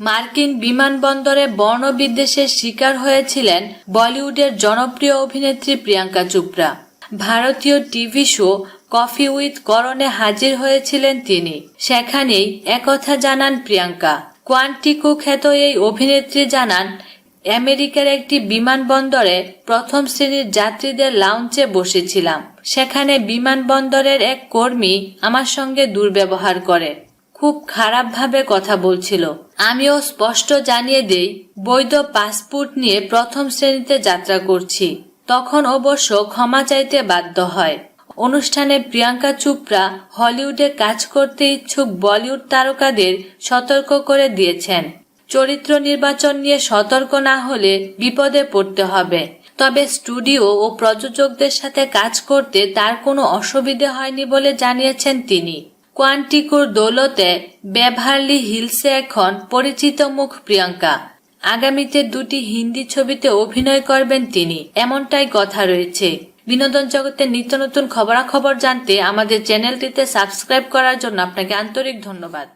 মার্কিন বিমানবন্দরে বর্ণবিদ্বেষের শিকার হয়েছিলেন বলিউডের জনপ্রিয় অভিনেত্রী প্রিয়াঙ্কা চোপড়া। ভারতীয় টিভি শো কফি উইথ করণে হাজির হয়েছিলেন তিনি। সেখানেই একথা জানান প্রিয়াঙ্কা। কোয়ান্টিকো খ্যাত এই অভিনেত্রী জানান, আমেরিকার একটি বিমানবন্দরে প্রথম শ্রেণির যাত্রীদের লাউঞ্জে বসেছিলাম। সেখানে বিমানবন্দরের এক কর্মী আমার সঙ্গে দুর্ব্যবহার করে। খুব খারাপভাবে কথা বলছিল। আমিও স্পষ্ট জানিয়ে দেই, বৈধ পাসপোর্ট নিয়ে প্রথম শ্রেণীতে যাত্রা করছি। তখন অবশ্য ক্ষমা চাইতে বাধ্য হয়। অনুষ্ঠানে প্রিয়াঙ্কা চোপড়া হলিউডে কাজ করতে ইচ্ছুক বলিউড তারকাদের সতর্ক করে দিয়েছেন। চরিত্র নির্বাচন নিয়ে সতর্ক না হলে বিপদে পড়তে হবে। তবে স্টুডিও ও প্রযোজকদের সাথে কাজ করতে তার কোনো অসুবিধে হয়নি বলে জানিয়েছেন তিনি। কোয়ান্টিকোর দৌলতে বেভারলি হিলসে এখন পরিচিত মুখ প্রিয়াঙ্কা। আগামীতে দুটি হিন্দি ছবিতে অভিনয় করবেন তিনি। এমনটাই কথা রয়েছে। বিনোদন জগতের নিত্য নতুন খবরাখবর জানতে আমাদের চ্যানেলটিতে সাবস্ক্রাইব করার জন্য আপনাকে আন্তরিক ধন্যবাদ।